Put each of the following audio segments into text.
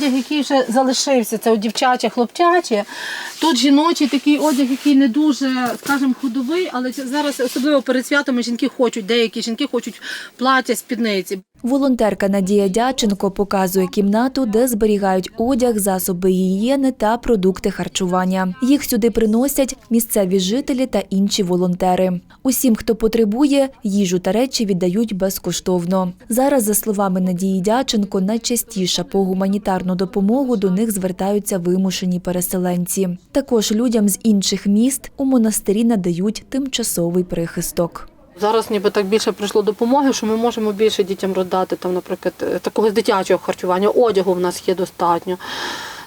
одяг, який вже залишився, це от дівчаче, хлопчаче. Тут жіночий такий одяг, який не дуже, скажімо, ходовий, але зараз, особливо перед святами, жінки хочуть, деякі жінки хочуть плаття, спідниці. Волонтерка Надія Дяченко показує кімнату, де зберігають одяг, засоби гігієни та продукти харчування. Їх сюди приносять місцеві жителі та інші волонтери. Усім, хто потребує, їжу та речі віддають безкоштовно. Зараз, за словами Надії Дяченко, найчастіше по гуманітарну допомогу до них звертаються вимушені переселенці. Також людям з інших міст у монастирі надають тимчасовий прихисток. Зараз ніби так більше прийшло допомоги, що ми можемо більше дітям роздати, там, наприклад, е, такого дитячого харчування, одягу в нас є достатньо.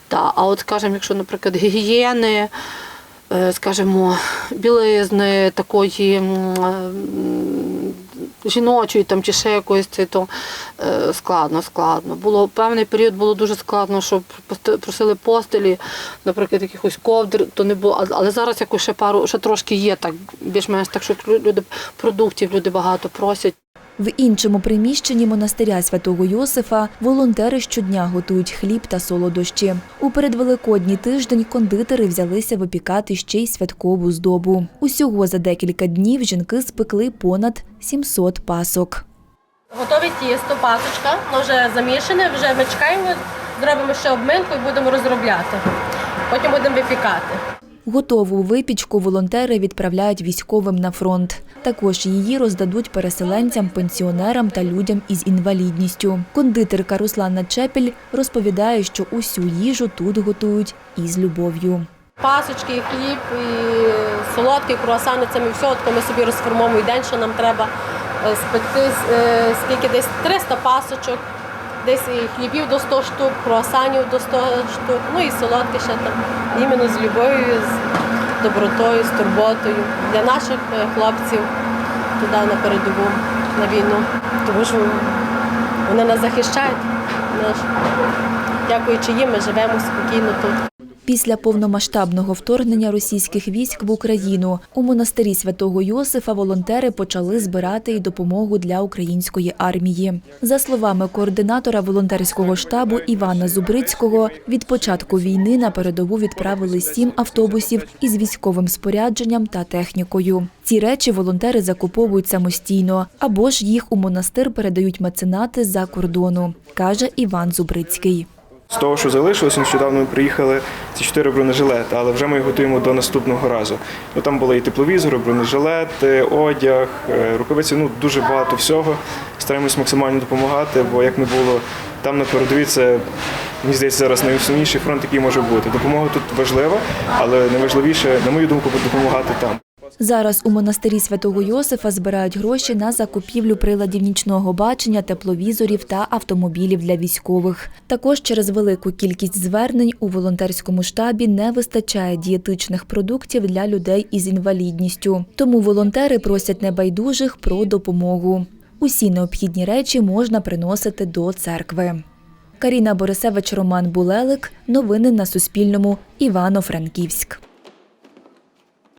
Та, а от, скажімо, якщо, наприклад, гігієни, е, скажімо, білизни, такої е, жіночої там, чи ще якоїсь, це, то е, складно, складно. Було певний період було дуже складно, щоб просили постелі, наприклад, якихось ковдр, то не було. Але зараз якось ще пару, ще трошки є так, більш-менш так, що люди продуктів люди багато просять. В іншому приміщенні монастиря святого Йосифа волонтери щодня готують хліб та солодощі. У передвеликодній тиждень кондитери взялися випікати ще й святкову здобу. Усього за декілька днів жінки спекли понад 700 пасок. Готове тісто, пасочка, вже замішане, вже ми чекаємо, зробимо ще обминку і будемо розробляти. Потім будемо випікати. Готову випічку волонтери відправляють військовим на фронт. Також її роздадуть переселенцям, пенсіонерам та людям із інвалідністю. Кондитерка Руслана Чепіль розповідає, що усю їжу тут готують із любов'ю. Пасочки, хліб, і солодкі, круасани, це ми все, от ми собі розформуємо і день, що нам треба е, спекти, е, скільки десь 300 пасочок, десь і хлібів до 100 штук, круасанів до 100 штук, ну і солодкі ще там. Іменно з любов'ю, з добротою, з турботою для наших е, хлопців туди на передову, на війну. Тому що вони нас захищають. Дякуючи їм, ми живемо спокійно тут. Після повномасштабного вторгнення російських військ в Україну у монастирі святого Йосифа волонтери почали збирати і допомогу для української армії. За словами координатора волонтерського штабу Івана Зубрицького, від початку війни на передову відправили сім автобусів із військовим спорядженням та технікою. Ці речі волонтери закуповують самостійно або ж їх у монастир передають меценати з-за кордону, каже Іван Зубрицький. З того, що залишилось, нещодавно ми приїхали ці чотири бронежилети, але вже ми їх готуємо до наступного разу. Ну там були і тепловізори, бронежилети, одяг, е, рукавиці. Ну дуже багато всього. Стараємось максимально допомагати, бо як не було там на передовій, це мені здається зараз найсумніший фронт, який може бути. Допомога тут важлива, але найважливіше, на мою думку, допомагати там. Зараз у монастирі святого Йосифа збирають гроші на закупівлю приладів нічного бачення, тепловізорів та автомобілів для військових. Також через велику кількість звернень у волонтерському штабі не вистачає дієтичних продуктів для людей із інвалідністю. Тому волонтери просять небайдужих про допомогу. Усі необхідні речі можна приносити до церкви. Каріна Борисевич, Роман Булелик. Новини на Суспільному. Івано-Франківськ.